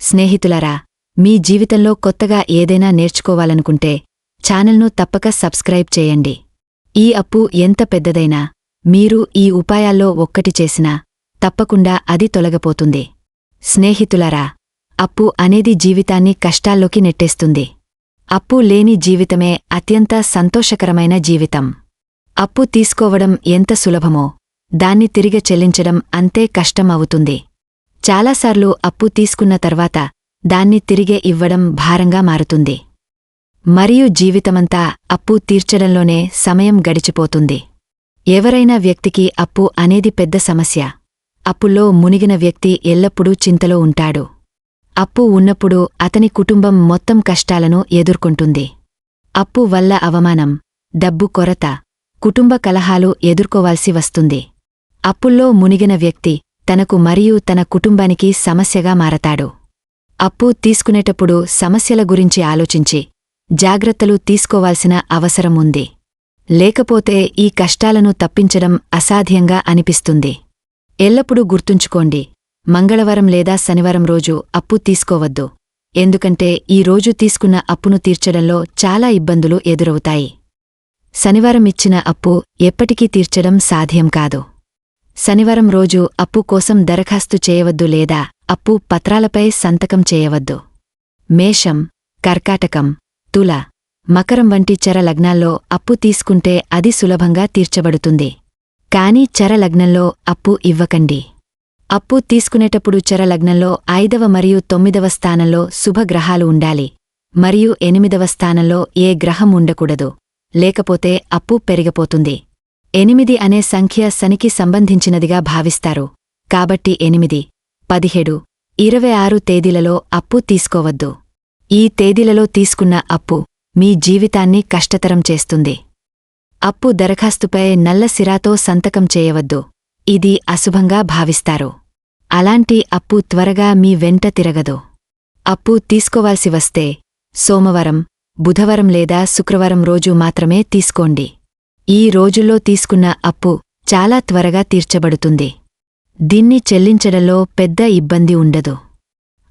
స్నేహితులారా మీ జీవితంలో కొత్తగా ఏదైనా నేర్చుకోవాలనుకుంటే ఛానల్ను తప్పక సబ్స్క్రైబ్ చేయండి. ఈ అప్పు ఎంత పెద్దదైనా మీరు ఈ ఉపాయాల్లో ఒక్కటి చేసినా తప్పకుండా అది తొలగపోతుంది. స్నేహితులారా అప్పు అనేది జీవితాన్ని కష్టాల్లోకి నెట్టేస్తుంది. అప్పు లేని జీవితమే అత్యంత సంతోషకరమైన జీవితం. అప్పు తీసుకోవడం ఎంత సులభమో దాన్ని తిరిగి చెల్లించడం అంతే కష్టం అవుతుంది చాలాసార్లు అప్పు తీసుకున్న తర్వాత దాన్ని తిరిగే ఇవ్వడం భారంగా మారుతుంది. మరియు జీవితమంతా అప్పు తీర్చడంలోనే సమయం గడిచిపోతుంది. ఎవరైనా వ్యక్తికి అప్పు అనేది పెద్ద సమస్య. అప్పుల్లో మునిగిన వ్యక్తి ఎల్లప్పుడూ చింతలో ఉంటాడు. అప్పు ఉన్నప్పుడు అతని కుటుంబం మొత్తం కష్టాలను ఎదుర్కొంటుంది. అప్పు వల్ల అవమానం డబ్బు కొరత కుటుంబ కలహాలు ఎదుర్కోవాల్సి వస్తుంది. అప్పుల్లో మునిగిన వ్యక్తి తనకు మరియు తన కుటుంబానికి సమస్యగా మారతాడు. అప్పు తీసుకునేటప్పుడు సమస్యల గురించి ఆలోచించి జాగ్రత్తలు తీసుకోవాల్సిన అవసరం ఉంది. లేకపోతే ఈ కష్టాలను తప్పించడం అసాధ్యంగా అనిపిస్తుంది. ఎల్లప్పుడూ గుర్తుంచుకోండి మంగళవారం లేదా శనివారం రోజు అప్పు తీసుకోవద్దు. ఎందుకంటే ఈ రోజు తీసుకున్న అప్పును తీర్చడంలో చాలా ఇబ్బందులు ఎదురవుతాయి. శనివారం ఇచ్చిన అప్పు ఎప్పటికీ తీర్చడం సాధ్యం కాదు. శనివారం రోజు అప్పు కోసం దరఖాస్తు చేయవద్దు లేదా అప్పు పత్రాలపై సంతకం చేయవద్దు. మేషం కర్కాటకం తుల మకరం వంటి చర లగ్నాల్లో అప్పు తీసుకుంటే అది సులభంగా తీర్చబడుతుంది. కాని చర లగ్నంలో అప్పు ఇవ్వకండి. అప్పు తీసుకునేటప్పుడు చర లగ్నంలో ఐదవ మరియు తొమ్మిదవ స్థానంలో శుభగ్రహాలు ఉండాలి. మరియు ఎనిమిదవ స్థానంలో ఏ గ్రహం ఉండకూడదు. లేకపోతే అప్పు పెరిగిపోతుంది. ఎనిమిది అనే సంఖ్య శనికి సంబంధించినదిగా భావిస్తారు. కాబట్టి ఎనిమిది పదిహేడు ఇరవై ఆరు తేదీలలో అప్పు తీసుకోవద్దు. ఈ తేదీలలో తీసుకున్న అప్పు మీ జీవితాన్ని కష్టతరం చేస్తుంది. అప్పు దరఖాస్తుపై నల్ల సిరాతో సంతకం చేయవద్దు. ఇది అశుభంగా భావిస్తారు. అలాంటి అప్పు త్వరగా మీ వెంట తిరగదు. అప్పు తీసుకోవాల్సి వస్తే సోమవారం బుధవారం లేదా శుక్రవారం రోజు మాత్రమే తీసుకోండి. ఈ రోజుల్లో తీసుకున్న అప్పు చాలా త్వరగా తీర్చబడుతుంది. దీన్ని చెల్లించడంలో పెద్ద ఇబ్బంది ఉండదు.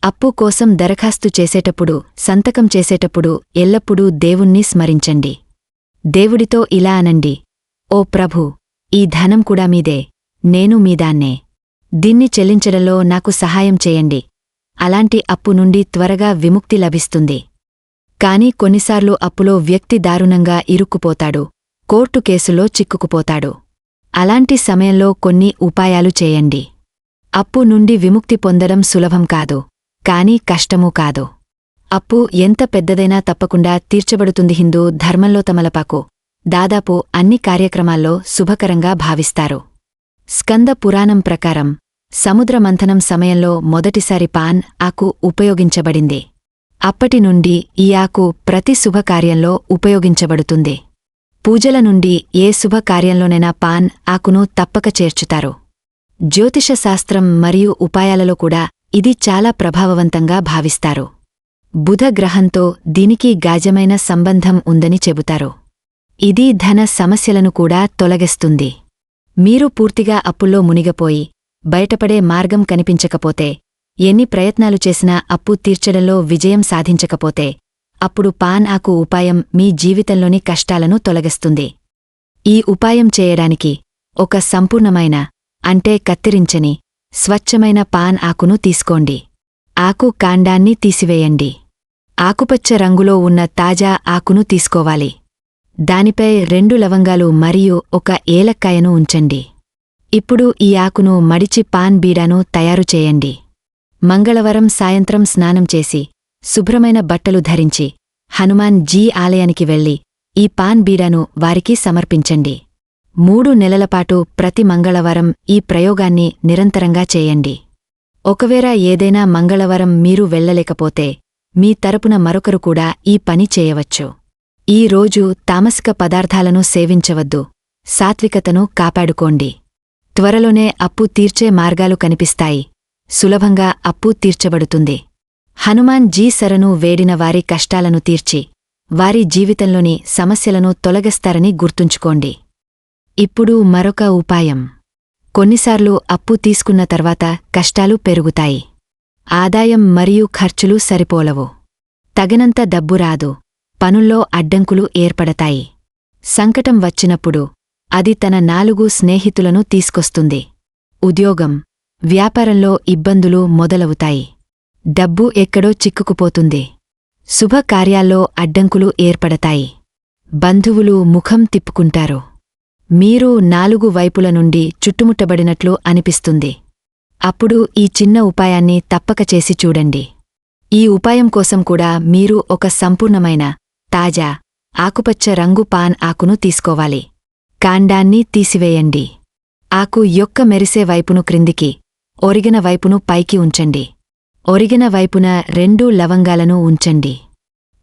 అప్పు కోసం దరఖాస్తు చేసేటప్పుడు సంతకం చేసేటప్పుడు ఎల్లప్పుడూ దేవుణ్ణి స్మరించండి. దేవుడితో ఇలా అనండి ఓ ప్రభూ ఈ ధనం కూడా మీదే. నేను మీదాన్నే దీన్ని చెల్లించడంలో నాకు సహాయం చేయండి. అలాంటి అప్పు నుండి త్వరగా విముక్తి లభిస్తుంది. కాని కొన్నిసార్లు అప్పులో వ్యక్తి దారుణంగా ఇరుక్కుపోతాడు. కోర్టు కేసులో చిక్కుకుపోతాడు. అలాంటి సమయంలో కొన్ని ఉపాయాలు చేయండి. అప్పు నుండి విముక్తి పొందడం సులభం కాదు. కాని కష్టమూ కాదు. అప్పు ఎంత పెద్దదైనా తప్పకుండా తీర్చబడుతుంది హిందూ ధర్మంలో తమలపాకు. దాదాపు అన్ని కార్యక్రమాల్లో శుభకరంగా భావిస్తారు. స్కంద పురాణం ప్రకారం సముద్రమంథనం సమయంలో మొదటిసారి పాన్ ఆకు ఉపయోగించబడింది. అప్పటి నుండి ఈ ఆకు ప్రతి శుభకార్యంలో ఉపయోగించబడుతుంది. పూజల నుండి ఏ శుభకార్యంలోనైనా పాన్ ఆకును తప్పక చేర్చుతారు. జ్యోతిషశాస్త్రం మరియు ఉపాయాలలో కూడా ఇది చాలా ప్రభావవంతంగా భావిస్తారు. బుధ గ్రహంతో దీనికి గాజమైన సంబంధం ఉందని చెబుతారు. ఇది ధన సమస్యలను కూడా తొలగిస్తుంది. మీరు పూర్తిగా అప్పుల్లో మునిగపోయి బయటపడే మార్గం కనిపించకపోతే ఎన్ని ప్రయత్నాలు చేసినా అప్పు తీర్చడంలో విజయం సాధించకపోతే అప్పుడు పాన్ ఆకు ఉపాయం మీ జీవితంలోని కష్టాలను తొలగిస్తుంది. ఈ ఉపాయం చేయడానికి ఒక సంపూర్ణమైన అంటే కత్తిరించని స్వచ్ఛమైన పాన్ ఆకును తీసుకోండి. ఆకు కాండాన్ని తీసివేయండి. ఆకుపచ్చ రంగులో ఉన్న తాజా ఆకును తీసుకోవాలి. దానిపై రెండు లవంగాలు మరియు ఒక ఏలక్కాయను ఉంచండి. ఇప్పుడు ఈ ఆకును మడిచి పాన్ బీడాను తయారు చేయండి. మంగళవారం సాయంత్రం స్నానం చేసి శుభ్రమైన బట్టలు ధరించి హనుమాన్ జీ ఆలయానికి వెళ్ళి ఈ పాన్ బీడాను వారికి సమర్పించండి. మూడు నెలలపాటు ప్రతి మంగళవారం ఈ ప్రయోగాన్ని నిరంతరంగా చేయండి. ఒకవేళ ఏదైనా మంగళవారం మీరు వెళ్ళలేకపోతే మీ తరపున మరొకరు కూడా ఈ పని చేయవచ్చు. ఈ రోజు తామసిక పదార్థాలను సేవించవద్దు. సాత్వికతను కాపాడుకోండి. త్వరలోనే అప్పు తీర్చే మార్గాలు కనిపిస్తాయి. సులభంగా అప్పు తీర్చబడుతుంది. హనుమాన్ జీ సరను వేడిన వారి కష్టాలను తీర్చి వారి జీవితంలోని సమస్యలను తొలగిస్తారని గుర్తుంచుకోండి. ఇప్పుడు మరొక ఉపాయం. కొన్నిసార్లు అప్పు తీసుకున్న తర్వాత కష్టాలు పెరుగుతాయి. ఆదాయం మరియు ఖర్చులు సరిపోలవు. తగినంత డబ్బు రాదు. పనుల్లో అడ్డంకులు ఏర్పడతాయి. సంకటం వచ్చినప్పుడు అది తన నాలుగు స్నేహితులను తీసుకొస్తుంది. ఉద్యోగం వ్యాపారంలో ఇబ్బందులు మొదలవుతాయి. డబ్బు ఎక్కడో చిక్కుకుపోతుంది. శుభకార్యాల్లో అడ్డంకులు ఏర్పడతాయి. బంధువులు ముఖం తిప్పుకుంటారు. మీరు నాలుగు వైపుల నుండి చుట్టుముట్టబడినట్లు అనిపిస్తుంది. అప్పుడు ఈ చిన్న ఉపాయాన్ని తప్పక చేసి చూడండి. ఈ ఉపాయం కోసం కూడా మీరు ఒక సంపూర్ణమైన తాజా ఆకుపచ్చ రంగు పాన్ ఆకును తీసుకోవాలి. కాండాన్ని తీసివేయండి. ఆకు యొక్క మెరిసే వైపును క్రిందికి ఒరిగిన వైపును పైకి ఉంచండి. ఒరిగిన వైపున రెండు లవంగాలను ఉంచండి.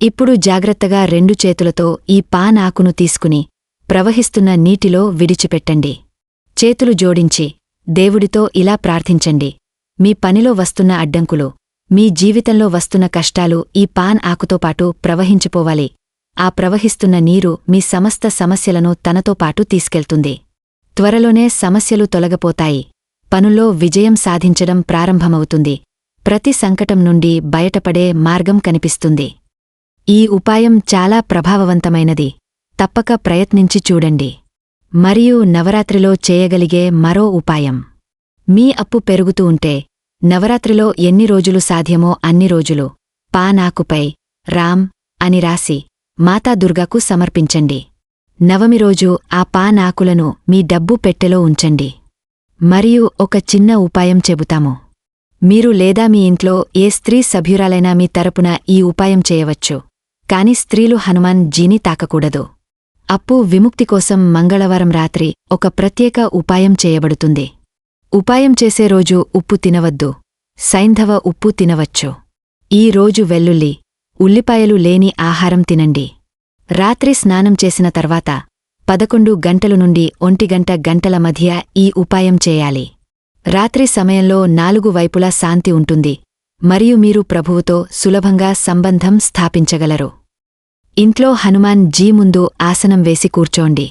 ఇప్పుడు జాగ్రత్తగా రెండు చేతులతో ఈ పాన్ ఆకును తీసుకుని ప్రవహిస్తున్న నీటిలో విడిచిపెట్టండి. చేతులు జోడించి దేవుడితో ఇలా ప్రార్థించండి. మీ పనిలో వస్తున్న అడ్డంకులు మీ జీవితంలో వస్తున్న కష్టాలు ఈ పాన్ ఆకుతో పాటు ప్రవహించిపోవాలి. ఆ ప్రవహిస్తున్న నీరు మీ సమస్త సమస్యలను తనతో పాటు తీసుకెళ్తుంది. త్వరలోనే సమస్యలు తొలగపోతాయి. పనుల్లో విజయం సాధించడం ప్రారంభమవుతుంది. ప్రతి సంకటం నుండి బయటపడే మార్గం కనిపిస్తుంది. ఈ ఉపాయం చాలా ప్రభావవంతమైనది. తప్పక ప్రయత్నించి చూడండి. మరియు నవరాత్రిలో చేయగలిగే మరో ఉపాయం. మీ అప్పు పెరుగుతూ ఉంటే నవరాత్రిలో ఎన్ని రోజులు సాధ్యమో అన్ని రోజులు. పానాకుపై రామ్ అని రాసి మాతా దుర్గాకు సమర్పించండి. నవమి రోజు ఆ పానాకులను మీ డబ్బు పెట్టెలో ఉంచండి. మరియు ఒక చిన్న ఉపాయం చెబుతాము. మీరు లేదా మీ ఇంట్లో ఏ స్త్రీ సభ్యురాలైనా మీ తరపున ఈ ఉపాయం చేయవచ్చు. కాని స్త్రీలు హనుమాన్ జీని తాకకూడదు. అప్పు విముక్తి కోసం మంగళవారం రాత్రి ఒక ప్రత్యేక ఉపాయం చేయబడుతుంది. ఉపాయం చేసే రోజు ఉప్పు తినవద్దు. సైంధవ ఉప్పు తినవచ్చు. ఈ రోజు వెల్లుల్లి ఉల్లిపాయలు లేని ఆహారం తినండి. రాత్రి స్నానం చేసిన తర్వాత పదకొండు గంటలు నుండి ఒంటిగంట గంటల మధ్య ఈ ఉపాయం చేయాలి. రాత్రి సమయంలో నాలుగు వైపులా శాంతి ఉంటుంది మరియు మీరు ప్రభువుతో సులభంగా సంబంధం స్థాపించగలరు. ఇంట్లో హనుమాన్ జీ ముందు ఆసనం వేసి కూర్చోండి.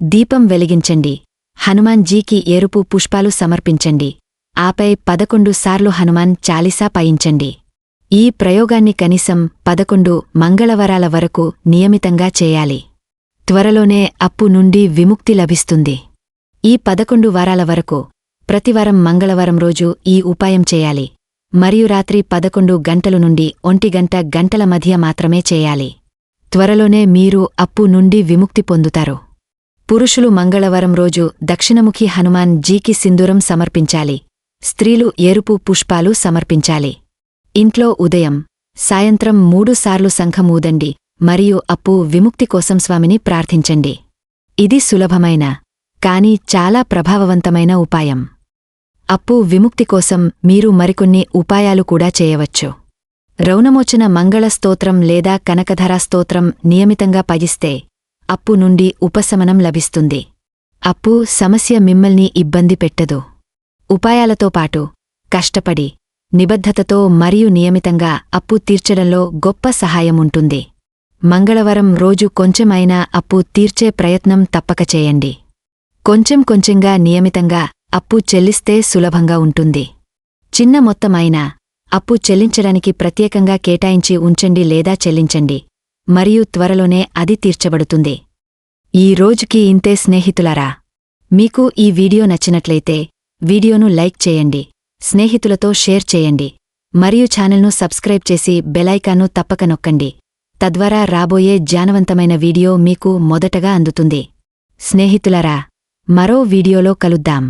దీపం వెలిగించండి. హనుమాన్ జీకి ఎరుపు పుష్పాలు సమర్పించండి. ఆపై పదకొండు సార్లు హనుమాన్ చాలీసా పయించండి ఈ ప్రయోగాన్ని కనీసం పదకొండు మంగళవరాల వరకు నియమితంగా చేయాలి. త్వరలోనే అప్పు నుండి విముక్తి లభిస్తుంది. ఈ పదకొండు వారాల వరకు ప్రతివారం మంగళవారం రోజు ఈ ఉపాయం చేయాలి. మరియు రాత్రి పదకొండు గంటలు నుండి ఒంటిగంట గంటల మధ్య మాత్రమే చేయాలి. త్వరలోనే మీరు అప్పు నుండి విముక్తి పొందుతారు. పురుషులు మంగళవారం రోజు దక్షిణముఖి హనుమాన్ జీకి సింధూరం సమర్పించాలి. స్త్రీలు ఎరుపు పుష్పాలు సమర్పించాలి. ఇంట్లో ఉదయం సాయంత్రం మూడుసార్లు సంఘమూదండి మరియు అప్పు విముక్తి కోసం స్వామిని ప్రార్థించండి. ఇది సులభమైన కాని చాలా ప్రభావవంతమైన ఉపాయం. అప్పు విముక్తి కోసం మీరు మరికొన్ని ఉపాయాలు కూడా చేయవచ్చు. రౌనమోచన మంగళ స్తోత్రం లేదా కనకధరా స్తోత్రం నియమితంగా పజిస్తే అప్పు నుండి ఉపశమనం లభిస్తుంది. అప్పు సమస్య మిమ్మల్ని ఇబ్బంది పెట్టదు. ఉపాయాలతో పాటు కష్టపడి నిబద్ధతతో మరియు నియమితంగా అప్పు తీర్చడంలో గొప్ప సహాయముంటుంది. మంగళవారం రోజు కొంచెమైనా అప్పు తీర్చే ప్రయత్నం తప్పక చేయండి. కొంచెం కొంచెంగా నియమితంగా అప్పు చెల్లిస్తే సులభంగా ఉంటుంది. చిన్న మొత్తమైనా అప్పు చెల్లించడానికి ప్రత్యేకంగా కేటాయించి ఉంచండి లేదా చెల్లించండి. మరియు త్వరలోనే అది తీర్చబడుతుంది. ఈ రోజుకి ఇంతే స్నేహితులారా. మీకు ఈ వీడియో నచ్చినట్లయితే వీడియోను లైక్ చేయండి. స్నేహితులతో షేర్ చేయండి. మరియు ఛానల్ను సబ్స్క్రైబ్ చేసి బెలైకాన్ను తప్పక నొక్కండి తద్వారా రాబోయే జ్ఞానవంతమైన వీడియో మీకు మొదటగా అందుతుంది. స్నేహితులరా మరో వీడియోలో కలుద్దాం.